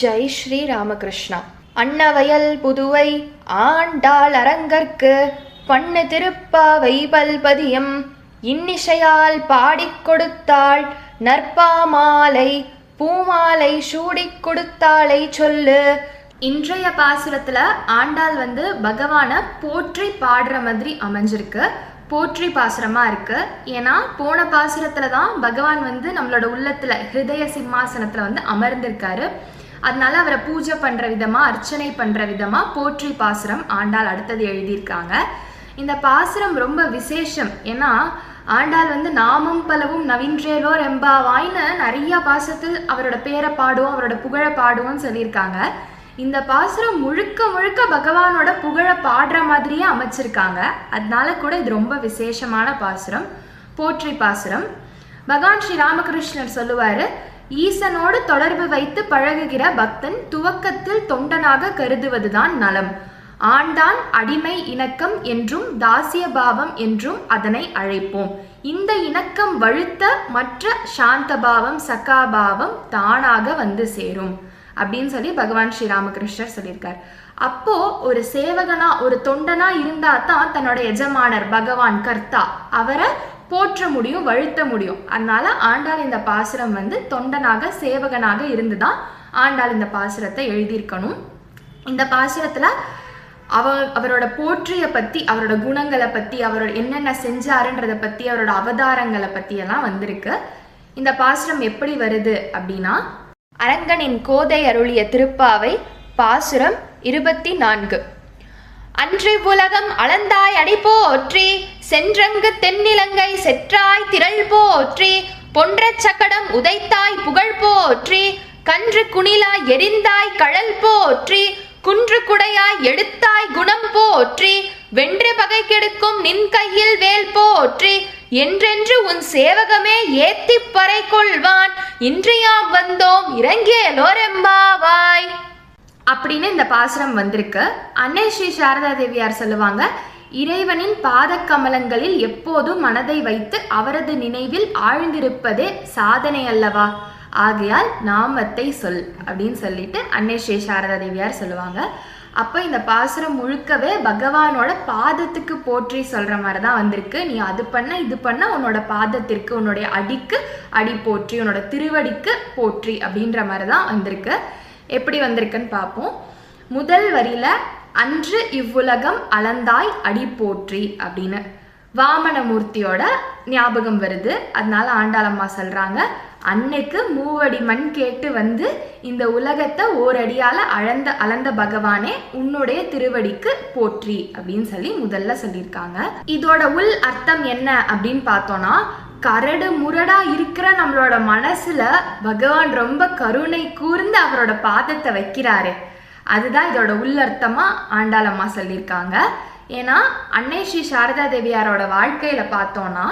ஜெய் ஸ்ரீ ராமகிருஷ்ணா அன்னவயல் புதுவை ஆண்டாள் அரங்கற்கு பண்ணு திருப்பாவை பல்பதியம். இன்னிசையால் பாடிக் கொடுத்தாள் நற்பாமாலை பூமாலை சூடிக் கொடுத்தாளை சொல்லு. இன்றைய பாசுரத்துல ஆண்டாள் வந்து பகவானை போற்றி பாடுற மாதிரி அமைஞ்சிருக்கு. போற்றி பாசுரமா இருக்கு. ஏன்னா போன பாசுரத்துல தான் பகவான் வந்து நம்மளோட உள்ளத்துல ஹிருதய சிம்மாசனத்துல வந்து அமர்ந்திருக்காரு. அதனால அவரை பூஜை பண்ற விதமா அர்ச்சனை பண்ற விதமா போற்றி பாசுரம் ஆண்டாள் அடுத்தது எழுதியிருக்காங்க. இந்த பாசுரம் ரொம்ப விசேஷம். ஏன்னா ஆண்டாள் வந்து நாமும் பலவும் நவீன்றேலோ ரெம்பாவாய்னு நிறைய பாசத்தில் அவரோட பேரை பாடுவோம் அவரோட புகழை பாடுவோம்னு சொல்லியிருக்காங்க. இந்த பாசுரம் முழுக்க முழுக்க பகவானோட புகழை பாடுற மாதிரியே அமைச்சிருக்காங்க. அதனால கூட இது ரொம்ப விசேஷமான பாசுரம் போற்றி பாசுரம். பகவான் ஸ்ரீ ராமகிருஷ்ணர் சொல்லுவாரு ஈசனோடு தொடர்பு வைத்து பழகுகிற பக்தன் துவக்கத்தில் தொண்டனாக கருதுவதுதான் நலம். ஆண்டான் அடிமை இணக்கம் என்றும் தாசிய பாவம் என்றும் அதனை அழைப்போம். இந்த இணக்கம் வழுத்த மற்ற சாந்த பாவம் சகாபாவம் தானாக வந்து சேரும். அப்படின்னு சொல்லி பகவான் ஸ்ரீராமகிருஷ்ணர் சொல்லியிருக்கார். அப்போ ஒரு சேவகனா ஒரு தொண்டனா இருந்தா தான் தன்னோட எஜமானர் பகவான் கர்த்தா அவரை போற்ற முடியும் வழுத்த முடியும். அதனால ஆண்டாள் இந்த பாசுரம் வந்து தொண்டனாக சேவகனாக இருந்துதான் ஆண்டாள் இந்த பாசுரத்தை எழுதியிருக்கணும். இந்த பாசுரத்துல அவ அவரோட போற்றிய பத்தி அவரோட குணங்களை பத்தி அவரோட என்னென்ன செஞ்சாருன்றத பத்தி அவரோட அவதாரங்களை பத்தி எல்லாம் வந்திருக்கு. இந்த பாசுரம் எப்படி வருது அப்படின்னா அரங்கனின் கோதை அருளிய திருப்பாவை பாசுரம் இருபத்தி நான்கு. அன்று உலகம் அளந்தாய் அடி போற்றி சென்றங்கு தென்னிலங்கை செற்றாய் திரள் போற்றி பொன்றச் சக்கடம் உதைத்தாய் புகழ் போற்றி கன்று குணிலாய் எரிந்தாய் கழல் போற்றி குன்று குடையாய் எடுத்தாய் குணம் போற்றி வென்று பகை கெடுக்கும் நின் கையில் வேல் போற்றி என்றென்று உன் சேவகமே ஏத்திப் பறை கொள்வான் இன்றியாம் வந்தோம் இறங்கியலோரெம்பாவாய் அப்படின்னு இந்த பாசுரம் வந்திருக்கு. அன்னை ஸ்ரீ சாரதா தேவியார் சொல்லுவாங்க இறைவனின் பாதக்கமலங்களில் எப்போதும் மனதை வைத்து அவரது நினைவில் ஆழ்ந்திருப்பதே சாதனை அல்லவா? ஆகையால் நாமத்தை சொல் அப்படின்னு சொல்லிட்டு அன்னை ஸ்ரீ சாரதா தேவியார் சொல்லுவாங்க. அப்போ இந்த பாசுரம் முழுக்கவே பகவானோட பாதத்துக்கு போற்றி சொல்கிற மாதிரி தான் வந்திருக்கு. நீ அது பண்ண இது பண்ண உன்னோட பாதத்திற்கு உன்னுடைய அடிக்கு அடி போற்றி உன்னோட திருவடிக்கு போற்றி அப்படின்ற மாதிரி தான் வந்திருக்கு. எப்படி வந்திருக்குன்னு பார்ப்போம். முதல் வரியில அன்று இவ்வுலகம் அளந்தாய் அடி போற்றி அப்படின்னு வாமனமூர்த்தியோட ஞாபகம் வருது. அதனால ஆண்டாளம்மா சொல்றாங்க அன்னைக்கு மூவடி மண் கேட்டு வந்து இந்த உலகத்தை ஓரடியால அளந்த அளந்த பகவானே உன்னுடைய திருவடிக்கு போற்றி அப்படின்னு சொல்லி முதல்ல சொல்லியிருக்காங்க. இதோட உள் அர்த்தம் என்ன அப்படின்னு பார்த்தோம்னா கரடு முரடா இருக்கிற நம்மளோட மனசுல பகவான் ரொம்ப கருணை கூர்ந்து அவரோட பாதத்தை வைக்கிறாரு. அதுதான் இதோட உள்ளர்த்தமா ஆண்டாளம்மா சொல்லியிருக்காங்க. ஏன்னா அன்னை ஸ்ரீ சாரதா தேவியாரோட வாழ்க்கையில் பார்த்தோன்னா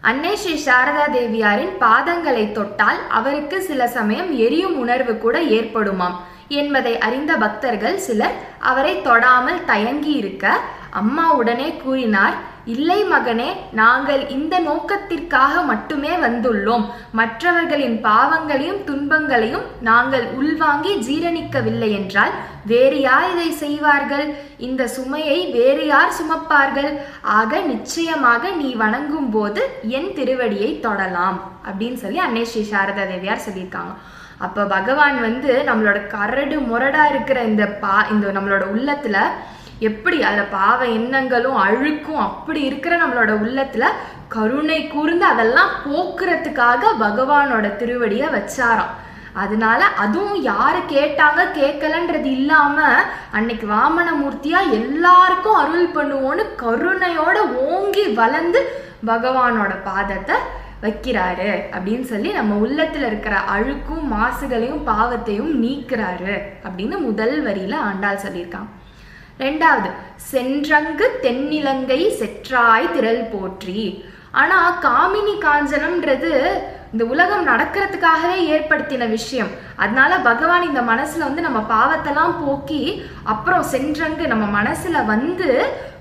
அன்னை ஸ்ரீ சாரதா தேவியாரின் பாதங்களை தொட்டால் அவருக்கு சில சமயம் எரியும் உணர்வு கூட ஏற்படுமாம் என்பதை அறிந்த பக்தர்கள் சிலர் அவரை தொடாமல் தயங்கி இருக்க அம்மா உடனே கூறினார் இல்லை மகனே நாங்கள் இந்த நோக்கத்திற்காக மட்டுமே வந்துள்ளோம். மற்றவர்களின் பாவங்களையும் துன்பங்களையும் நாங்கள் உள்வாங்கி ஜீரணிக்கவில்லை என்றால் வேறு யார் இதை செய்வார்கள்? இந்த சுமையை வேறு யார் சுமப்பார்கள்? ஆக நிச்சயமாக நீ வணங்கும் போது என் திருவடியை தொடலாம். அப்படின்னு சொல்லி அன்னை ஸ்ரீ சாரதா தேவியார் சொல்லியிருக்காங்க. அப்போ பகவான் வந்து நம்மளோட கரடு முரடா இருக்கிற இந்த பா இந்த நம்மளோட உள்ளத்துல எப்படி அதில் பாவ எண்ணங்களும் அழுக்கும் அப்படி இருக்கிற நம்மளோட உள்ளத்தில் கருணை கூர்ந்து அதெல்லாம் போக்குறதுக்காக பகவானோட திருவடியை வச்சாராம். அதனால அதுவும் யாரு கேட்டாங்க கேட்கலன்றது இல்லாம அன்னைக்கு வாமனமூர்த்தியா எல்லாருக்கும் அருள் பண்ணுவோன்னு கருணையோட ஓங்கி வளர்ந்து பகவானோட பாதத்தை வைக்கிறாரு அப்படின்னு சொல்லி நம்ம உள்ளத்துல இருக்கிற அழுக்கும் மாசுகளையும் பாவத்தையும் நீக்கிறாரு அப்படின்னு முதல் வரியில ஆண்டாள் சொல்லியிருக்கான் ரெண்டாவது சென்றங்கு தென்னிலங்கை செற்றாய் திரள் போற்றி. ஆனா காமினி காஞ்சனம்ன்றது இந்த உலகம் நடக்கிறதுக்காகவே ஏற்படுத்தின விஷயம். அதனால பகவான் இந்த மனசுல வந்து நம்ம பாவத்தெல்லாம் போக்கி அப்புறம் சென்றங்கு நம்ம மனசுல வந்து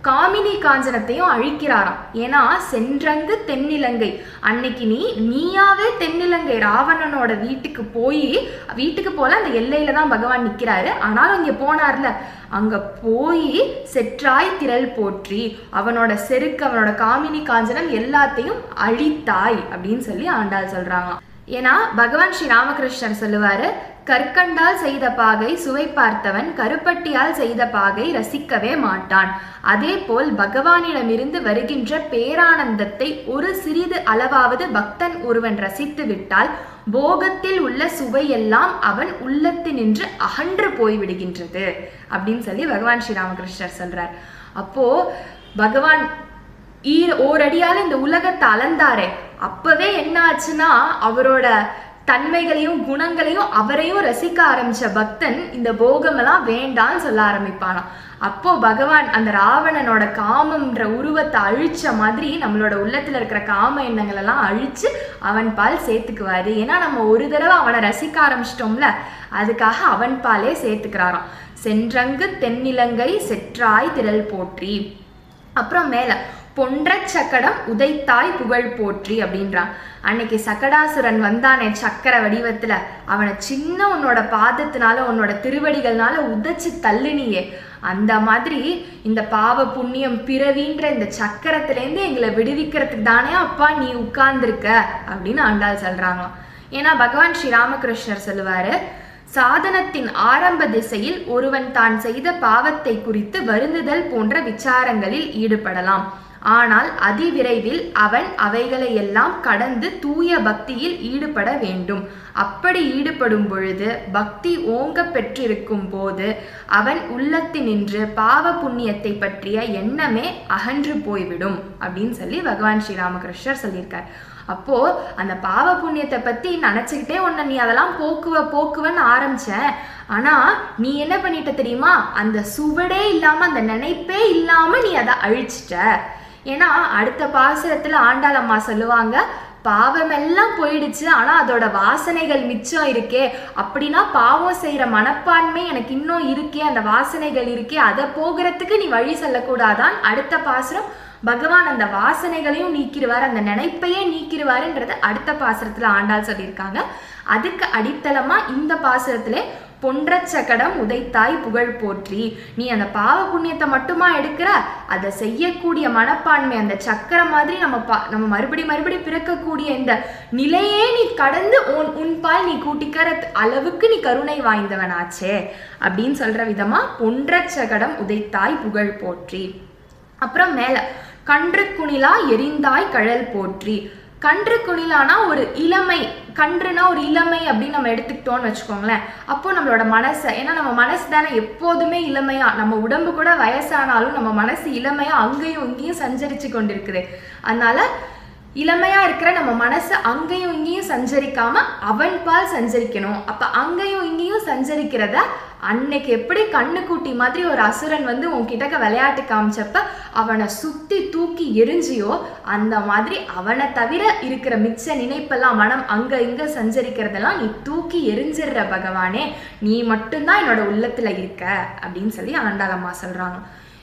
காமினி காஞ்சனத்தையும் அழிக்கிறாராம். ஏன்னா சென்றங்கு தென்னிலங்கை. அன்னைக்கு நீ நீயாவே தென்னிலங்கை ராவணனோட வீட்டுக்கு போய் வீட்டுக்கு போல அந்த எல்லையில தான் பகவான் நிக்கிறாரு. ஆனாலும் இங்கே போனார்ல. அங்க போய் செற்றாய் திரள் போற்றி அவனோட செருக்கு அவனோட காமினி காஞ்சனம் எல்லாத்தையும் அழித்தாய் அப்படின்னு சொல்லி ஆண்டாள் சொல்றாங்க ஏன்னா பகவான் ஸ்ரீ ராமகிருஷ்ணர் சொல்லுவாரு கற்கண்டால் செய்த பாகை சுவை பார்த்தவன் கருப்பட்டியால் செய்த பாகை ரசிக்கவே மாட்டான். அதே போல் பகவானிடமிருந்து வருகின்ற பேரானந்தத்தை ஒரு சிறிது அளவாவது பக்தன் ஒருவன் ரசித்து விட்டால் போகத்தில் உள்ள சுவையெல்லாம் அவன் உள்ளத்து நின்று அகன்று போய்விடுகின்றது அப்படின்னு சொல்லி பகவான் ஸ்ரீ ராமகிருஷ்ணர் சொல்றார். அப்போ பகவான் ஈர ஓரடியால இந்த உலகத்தை அளந்தாரே. அப்பவே என்ன ஆச்சுன்னா அவரோட தன்மைகளையும் குணங்களையும் அவரையும் ரசிக்க ஆரம்பிச்ச பக்தன் இந்த போகமெல்லாம் வேண்டான்னு சொல்ல ஆரம்பிப்பானாம் அப்போ பகவான் அந்த ராவணனோட காமம்ன்ற உருவத்தை அழிச்ச மாதிரி நம்மளோட உள்ளத்துல இருக்கிற காம எண்ணங்கள் எல்லாம் அழிச்சு அவன் பால் சேர்த்துக்குவாரு. ஏன்னா நம்ம ஒரு தடவை அவனை ரசிக்க ஆரம்பிச்சிட்டோம்ல அதுக்காக அவன் பாலே சேர்த்துக்கிறாராம். சென்றங்கு தென்னிலங்கை செற்றாய் திரள் போற்றி. அப்புறம் மேல பொன்ற சக்கடம் உதைத்தாய் புகழ் போற்றி அப்படின்றான். அன்னைக்கு சக்கடாசுரன் வந்தானே சக்கர வடிவத்துல. அவனை சின்ன உன்னோட பாதத்தினால உன்னோட திருவடிகள்னால உதைச்சு தள்ளுனியே. அந்த மாதிரி இந்த பாவ புண்ணியம் பிறவின்ற இந்த சக்கரத்திலேருந்து எங்களை விடுவிக்கிறதுக்கு தானே அப்பா நீ உட்கார்ந்துருக்க அப்படின்னு ஆண்டாள் சொல்றாங்க ஏன்னா பகவான் ஸ்ரீ ராமகிருஷ்ணர் சொல்லுவாரு சாதனத்தின் ஆரம்ப திசையில் ஒருவன் தான் செய்த பாவத்தை குறித்து வருந்துதல் போன்ற விசாரங்களில் ஈடுபடலாம். ஆனால் அதிவிரைவில் அவன் அவைகளையெல்லாம் கடந்து தூய பக்தியில் ஈடுபட வேண்டும். அப்படி ஈடுபடும் பொழுது பக்தி ஓங்க பெற்றிருக்கும் போது அவன் உள்ளத்தினின்று பாவ புண்ணியத்தை பற்றிய எண்ணமே அகன்று போய்விடும் அப்படின்னு சொல்லி பகவான் ஸ்ரீராமகிருஷ்ணர் சொல்லியிருக்கார். அப்போ அந்த பாவ புண்ணியத்தை பத்தி நினைச்சுக்கிட்டே உன்னை நீ அதெல்லாம் போக்குவ போக்குவன்னு ஆரம்பிச்ச. ஆனா நீ என்ன பண்ணிட்ட தெரியுமா? அந்த சுவடே இல்லாம அந்த நினைப்பே இல்லாம நீ அதை அழிச்சிட்ட. ஏன்னா அடுத்த பாசுரத்துல ஆண்டாள் அம்மா சொல்லுவாங்க பாவமெல்லாம் போயிடுச்சு ஆனா அதோட வாசனைகள் மிச்சம் இருக்கே அப்படின்னா பாவம் செய்யற மனப்பான்மை எனக்கு இன்னும் இருக்கே அந்த வாசனைகள் இருக்கே அதை போகிறதுக்கு நீ வழி செல்லக்கூடாதான். அடுத்த பாசுரம் பகவான் அந்த வாசனைகளையும் நீக்கிடுவார் அந்த நினைப்பையே நீக்கிடுவாருன்றது அடுத்த பாசுரத்துல ஆண்டாள் சொல்லியிருக்காங்க. அதுக்கு அடித்தளமா இந்த பாசுரத்திலே பொன்றச்சகடம் உதைத்தாய் புகழ் போற்றி. நீ அந்த பாவ புண்ணியத்தை மட்டுமா எடுக்கிற? அதை செய்யக்கூடிய மனப்பான்மை அந்த சக்கரம் மாதிரி நம்ம பா நம்ம மறுபடி மறுபடி பிறக்கக்கூடிய இந்த நிலையே நீ கடந்து உன் உன்பால் நீ கூட்டிக்கிற அளவுக்கு நீ கருணை வாய்ந்தவனாச்சே. அப்படின்னு சொல்ற விதமா பொன்றச்சகடம் உதைத்தாய் புகழ் போற்றி. அப்புறம் மேல கன்று குணிலா எரிந்தாய் கழல் போற்றி. கன்று குணிலானா ஒரு இளமை கன்றுனா ஒரு இளமை அப்படின்னு நம்ம எடுத்துக்கிட்டோம்னு வச்சுக்கோங்களேன். அப்போ நம்மளோட மனசை ஏன்னா நம்ம மனசு தானே எப்போதுமே இளமையா நம்ம உடம்பு கூட வயசானாலும் நம்ம மனசு இளமையா அங்கேயும் இங்கேயும் சஞ்சரிச்சு கொண்டிருக்குது. அதனால இளமையா இருக்கிற நம்ம மனசு அங்கேயும் இங்கேயும் சஞ்சரிக்காம அவன் பால் சஞ்சரிக்கணும். அப்ப அங்கேயும் இங்கேயும் சஞ்சரிக்கிறத அன்னைக்கு எப்படி கண்ணுக்குட்டி மாதிரி ஒரு அசுரன் வந்து உன்கிட்டக்க விளையாட்டு காமிச்சப்ப அவனை சுத்தி தூக்கி எரிஞ்சியோ அந்த மாதிரி அவனை தவிர இருக்கிற மிச்ச நினைப்பெல்லாம் மனம் அங்க இங்க சஞ்சரிக்கிறதெல்லாம் நீ தூக்கி எரிஞ்சிடுற பகவானே. நீ மட்டும்தான் என்னோட உள்ளத்துல இருக்க அப்படின்னு சொல்லி ஆண்டாளம்மா சொல்றாங்க.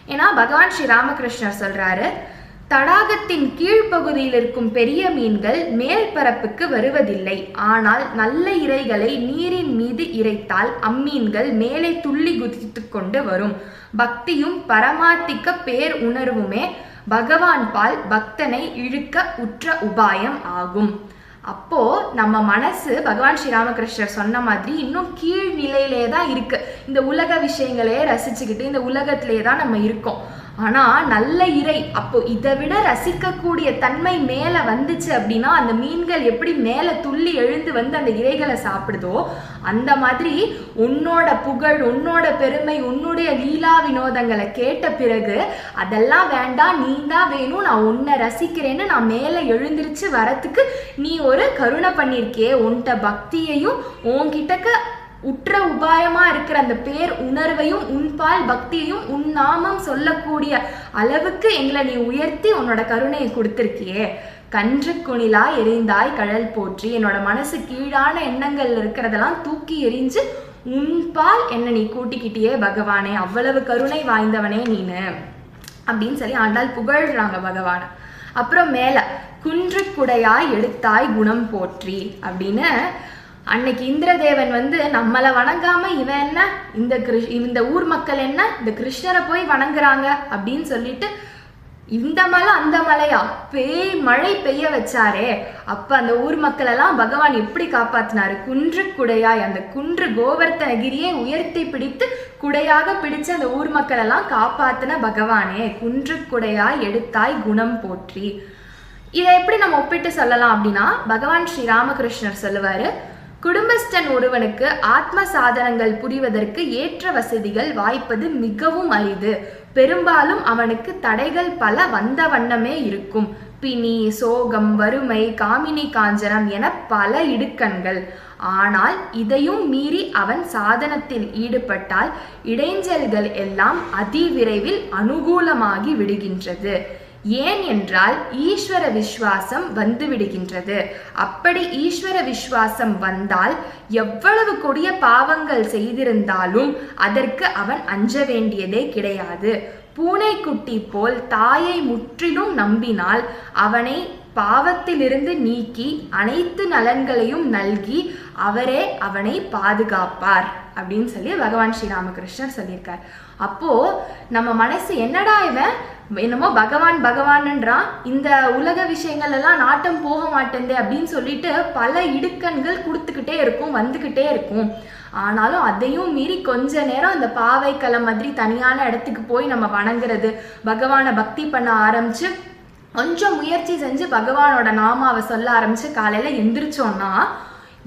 ஏன்னா பகவான் ஸ்ரீ ராமகிருஷ்ணர் சொல்றாரு தடாகத்தின் கீழ்ப்பகுதியில் இருக்கும் பெரிய மீன்கள் மேல் பரப்புக்கு வருவதில்லை. ஆனால் நல்ல இரைகளை நீரின் மீது இறைத்தால் அம்மீன்கள் மேலே துள்ளி குதித்து கொண்டு வரும். பக்தியும் பரமார்த்திக்க பேர் உணர்வுமே பகவான் பால் பக்தனை இழுக்க உற்ற உபாயம் ஆகும். அப்போ நம்ம மனசு பகவான் ஸ்ரீராமகிருஷ்ணர் சொன்ன மாதிரி இன்னும் கீழ் நிலையிலே தான் இருக்கு. இந்த உலக விஷயங்களே ரசிச்சுக்கிட்டு இந்த உலகத்திலே தான் நம்ம இருக்கோம். ஆனால் நல்ல இறை. அப்போ இதை விட ரசிக்கக்கூடிய தன்மை மேலே வந்துச்சு அப்படின்னா அந்த மீன்கள் எப்படி மேலே துள்ளி எழுந்து வந்து அந்த இறைகளை சாப்பிடுதோ அந்த மாதிரி உன்னோட புகழ் உன்னோட பெருமை உன்னுடைய லீலா வினோதங்களை கேட்ட பிறகு அதெல்லாம் வேண்டாம் நீ தான் வேணும். நான் உன்னை ரசிக்கிறேன்னு நான் மேலே எழுந்திருச்சு வரத்துக்கு நீ ஒரு கருணை பண்ணியிருக்கியே உன்கிட்ட பக்தியையும் உன்கிட்டக்க உற்ற உபாயமா இருக்கிற அந்த பேர் உணர்வையும் உன்பால் பக்தியையும் உன் நாமம் சொல்லக்கூடிய அளவுக்கு எங்களை நீ உயர்த்தி உன்னோட கருணையை கொடுத்துருக்கியே. கன்று குணிலா எரிந்தாய் கழல் போற்றி. என்னோட மனசு கீழான எண்ணங்கள் இருக்கிறதெல்லாம் தூக்கி எரிஞ்சு உன்பால் என்ன நீ கூட்டிக்கிட்டியே பகவானே. அவ்வளவு கருணை வாய்ந்தவனே நீனு. அப்படின்னு சொல்லி ஆண்டாள் புகழ்றாங்க பகவானை. அப்புறம் மேல குன்றுக்குடையாய் எடுத்தாய் குணம் போற்றி அப்படின்னு அன்னைக்கு இந்திரதேவன் வந்து நம்மளை வணங்காம இவன் என்ன? இந்த கிருஷ் இந்த ஊர் மக்கள் என்ன? இந்த கிருஷ்ணரை போய் வணங்குறாங்க அப்படின்னு சொல்லிட்டு இந்த மலை அந்த மலையா? பேய் மழை பெய்ய வச்சாரே. அப்ப அந்த ஊர் மக்கள் எல்லாம் பகவான் எப்படி காப்பாத்தினாரு? குன்று குடையாய் அந்த குன்று கோவர்த்தனகிரியை உயர்த்தி பிடித்து குடையாக பிடிச்சு அந்த ஊர் மக்கள் எல்லாம் காப்பாத்தின பகவானே. குன்று குடையாய் எடுத்தாய் குணம் போற்றி. இதை எப்படி நம்ம ஒப்பிட்டு சொல்லலாம் அப்படின்னா பகவான் ஸ்ரீ ராமகிருஷ்ணர் சொல்லுவாரு குடும்பஸ்தன் ஒருவனுக்கு ஆத்ம சாதனங்கள் புரிவதற்கு ஏற்ற வசதிகள் வாய்ப்பது மிகவும் அரிது. பெரும்பாலும் அவனுக்கு தடைகள் பல வந்த வண்ணமே இருக்கும். பிணி சோகம் வறுமை காமினி காஞ்சனம் என பல இடுக்கண்கள். ஆனால் இதையும் மீறி அவன் சாதனத்தில் ஈடுபட்டால் இடைஞ்சல்கள் எல்லாம் அதிவிரைவில் அனுகூலமாகி விடுகின்றது. ஏன் என்றால் ஈஸ்வர விஸ்வாசம் வந்துவிடுகின்றது. அப்படி ஈஸ்வர விஸ்வாசம் வந்தால் எவ்வளவு கொடிய பாவங்கள் செய்திருந்தாலும் அதற்கு அவன் அஞ்ச வேண்டியதே கிடையாது. பூனைக்குட்டி போல் தாயை முற்றிலும் நம்பினால் அவனை பாவத்திலிருந்து நீக்கி அனைத்து நலன்களையும் நல்கி அவரே அவனை பாதுகாப்பார் அப்படின்னு சொல்லி பகவான் ஸ்ரீராமகிருஷ்ணர் சொல்லியிருக்கார். அப்போ நம்ம மனசு என்னடா இவன்? என்னமோ பகவான் பகவான்ன்றான் இந்த உலக விஷயங்கள் எல்லாம் நாட்டம் போக மாட்டேந்தே அப்படின்னு சொல்லிட்டு பல இடுக்கண்கள் கொடுத்துக்கிட்டே இருக்கும் வந்துக்கிட்டே இருக்கும். ஆனாலும் அதையும் மீறி கொஞ்ச நேரம் அந்த பாவைக்கலை மாதிரி தனியான இடத்துக்கு போய் நம்ம வணங்குறது பகவானை பக்தி பண்ண ஆரம்பிச்சு கொஞ்சம் முயற்சி செஞ்சு பகவானோட நாமாவை சொல்ல ஆரம்பிச்சு காலையில எந்திரிச்சோன்னா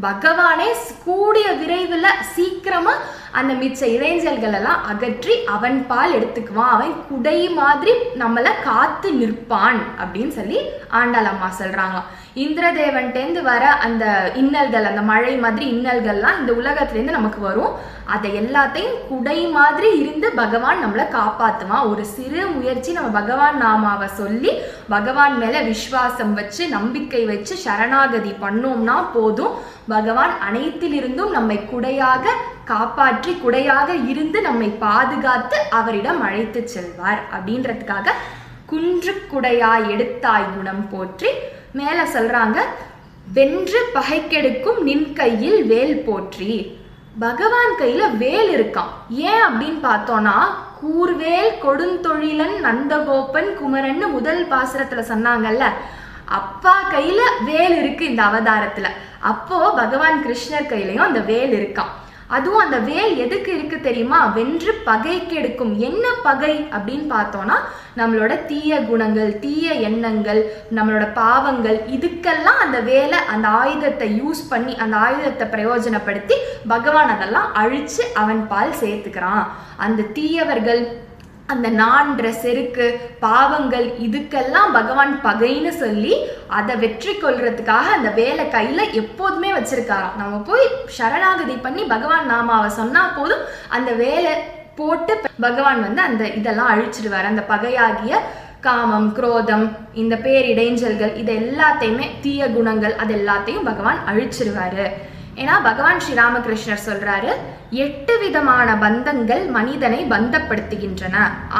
பகவானே கூடிய விரைவில் சீக்கிரமாக அந்த மிச்ச இறைஞ்சல்கள் எல்லாம் அகற்றி அவன் பால் எடுத்துக்குவான். அவன் குடை மாதிரி நம்மளை காத்து நிற்பான் அப்படின்னு சொல்லி ஆண்டாள் அம்மா சொல்றாங்களாம் இந்திரதேவன்டேந்து வர அந்த இன்னல்கள் அந்த மழை மாதிரி இன்னல்கள்லாம் இந்த உலகத்துலேருந்து நமக்கு வரும். அதை எல்லாத்தையும் குடை மாதிரி இருந்து பகவான் நம்மளை காப்பாற்றுவான் ஒரு சிறு முயற்சி நம்ம பகவான் நாமாவை சொல்லி பகவான் மேலே விஸ்வாசம் வச்சு நம்பிக்கை வச்சு சரணாகதி பண்ணோம்னா போதும். பகவான் அனைத்திலிருந்தும் நம்மை குடையாக காப்பாற்றி குடையாக இருந்து நம்மை பாதுகாத்து அவரிடம் அழைத்து செல்வார். அப்படின்றதுக்காக குன்று குடையாய் எடுத்தாய் குணம் போற்றி மேல சொல்றாங்க வென்று பகைக்கெடுக்கும் நின் கையில் வேல் போற்றி. பகவான் கையில வேல் இருக்கான் ஏன் அப்படின்னு பார்த்தோம்னா கூர்வேல் கொடுந்தொழிலன் நந்தகோபன் குமரன்னு முதல் பாசுரத்துல சொன்னாங்கல்ல அப்பா கையில வேல் இருக்கு இந்த அவதாரத்துல. அப்போ பகவான் கிருஷ்ணர் கையிலயும் அந்த வேல் இருக்கான் அதுவும் அந்த வேல் எதுக்கு இருக்கு தெரியுமா? வென்று பகைக்கு எடுக்கும் என்ன பகை அப்படின்னு பார்த்தோம்னா நம்மளோட தீய குணங்கள் தீய எண்ணங்கள் நம்மளோட பாவங்கள் இதுக்கெல்லாம் அந்த வேலை அந்த ஆயுதத்தை யூஸ் பண்ணி அந்த ஆயுதத்தை பிரயோஜனப்படுத்தி பகவான் அதெல்லாம் அழிச்சு அவன் பால் சேர்த்துக்கிறான். அந்த தீயவர்கள் அந்த நான்ற செருக்கு பாவங்கள் இதுக்கெல்லாம் பகவான் பகைன்னு சொல்லி அதை வெற்றி கொள்றதுக்காக அந்த வேலை கையில எப்போதுமே வச்சிருக்காராம். நம்ம போய் சரணாகதி பண்ணி பகவான் நாமாவை சொன்னா போதும் அந்த வேலை போட்டு பகவான் வந்து அந்த இதெல்லாம் அழிச்சிடுவார். அந்த பகையாகிய காமம் குரோதம் இந்த பேரிடைஞ்சல்கள் இது எல்லாத்தையுமே தீய குணங்கள் அது எல்லாத்தையும் பகவான் அழிச்சிருவாரு. ஏன்னா பகவான் ஸ்ரீராமகிருஷ்ணர் சொல்றாரு எட்டு விதமான பந்தங்கள் மனிதனை பந்தப்படுத்துகின்றன.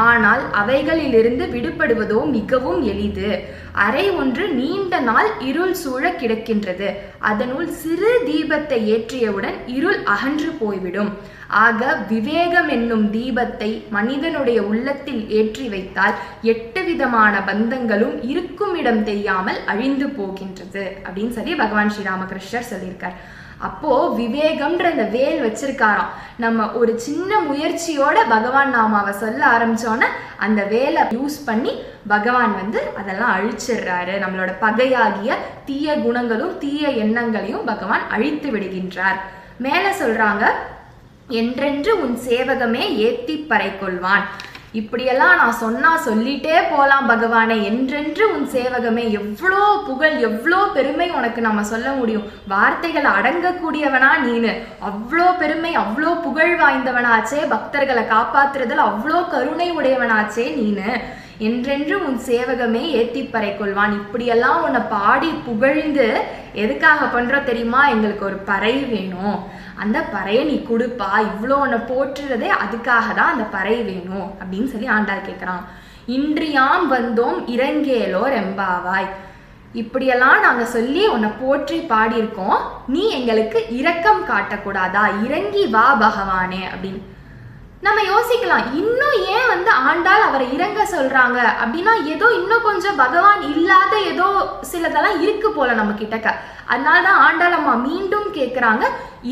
ஆனால் அவைகளிலிருந்து விடுபடுவதோ மிகவும் எளிது. அறை ஒன்று நீண்ட நாள் இருள் சூழ கிடக்கின்றது. அதனுள் சிறு தீபத்தை ஏற்றியவுடன் இருள் அகன்று போய்விடும். ஆக விவேகம் என்னும் தீபத்தை மனிதனுடைய உள்ளத்தில் ஏற்றி வைத்தால் எட்டு விதமான பந்தங்களும் இருக்கும் இடம் தெரியாமல் அழிந்து போகின்றது. அப்படின்னு சொல்லி பகவான் ஸ்ரீராமகிருஷ்ணர் சொல்லியிருக்கார். அப்போ விவேகம்ன்ற அந்த வேல் வச்சிருக்காராம். நம்ம ஒரு சின்ன முயற்சியோட பகவான் நாமாவை சொல்ல ஆரம்பிச்சோன்னே அந்த வேலை யூஸ் பண்ணி பகவான் வந்து அதெல்லாம் அழிச்சிடுறாரு. நம்மளோட பகையாகிய தீய குணங்களும் தீய எண்ணங்களையும் பகவான் அழித்து விடுகின்றார். மேலே சொல்றாங்க என்றென்று உன் சேவகமே ஏத்தி பறை கொள்வான். இப்படியெல்லாம் நான் சொன்னா சொல்லிட்டே போலாம் பகவானே. என்றென்று உன் சேவகமே எவ்வளோ புகழ் எவ்வளோ பெருமை உனக்கு நம்ம சொல்ல முடியும். வார்த்தைகள் அடங்கக்கூடியவனா நீனு. அவ்வளோ பெருமை அவ்வளோ புகழ் வாய்ந்தவனாச்சே. பக்தர்களை காப்பாத்துறதுல அவ்வளோ கருணை உடையவனாச்சே நீனு. என்றென்று உன் சேவகமே ஏத்திப்பறை கொள்வான் இப்படியெல்லாம் உன்னை பாடி புகழ்ந்து எதுக்காக பண்றோம் தெரியுமா? எங்களுக்கு ஒரு பறை வேணும். அந்த பறையை நீ கொடுப்பா இவ்வளோ உன்னை போற்றுறதே அதுக்காக தான் அந்த பறை வேணும் அப்படின்னு சொல்லி ஆண்டாள் கேட்குறான். இன்றியாம் வந்தோம் இறங்கேலோர் எம்பாவாய். இப்படியெல்லாம் நாங்கள் சொல்லி உன்னை போற்றி பாடியிருக்கோம். நீ எங்களுக்கு இரக்கம் காட்டக்கூடாதா? இறங்கி வா பகவானே அப்படின்னு. நம்ம யோசிக்கலாம் இன்னும் ஏன் வந்து ஆண்டாள் அவரை இறங்க சொல்றாங்க? அப்படின்னா ஏதோ இன்னும் கொஞ்சம் பகவான் இல்லாத ஏதோ சிலதெல்லாம் இருக்கு போல நம்ம கிட்டக்க அதனால தான் ஆண்டாள் அம்மா மீண்டும் கேட்குறாங்க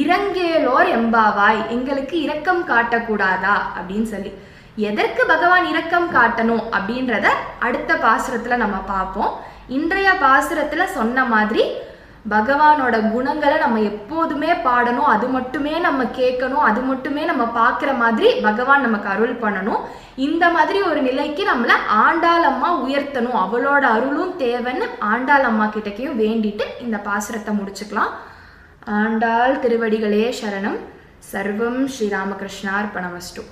இறங்கேலோர் எம்பாவாய் எங்களுக்கு இரக்கம் காட்டக்கூடாதா? அப்படின்னு சொல்லி. எதற்கு பகவான் இரக்கம் காட்டணும் அப்படின்றத அடுத்த பாசுரத்துல நம்ம பார்ப்போம். இன்றைய பாசுரத்துல சொன்ன மாதிரி பகவானோட குணங்களை நம்ம எப்போதுமே பாடணும் அது மட்டுமே நம்ம கேட்கணும் அது மட்டுமே நம்ம பார்க்குற மாதிரி பகவான் நமக்கு அருள் பண்ணணும். இந்த மாதிரி ஒரு நிலைக்கு நம்மளை ஆண்டாள் அம்மா உயர்த்தணும். அவளோட அருளும் தேவைன்னு ஆண்டாள் அம்மா கிட்டக்கையும் வேண்டிட்டு இந்த பாசுரத்தை முடிச்சுக்கலாம். ஆண்டாள் திருவடிகளே சரணம். சர்வம் ஸ்ரீராமகிருஷ்ணார்பணமஸ்டு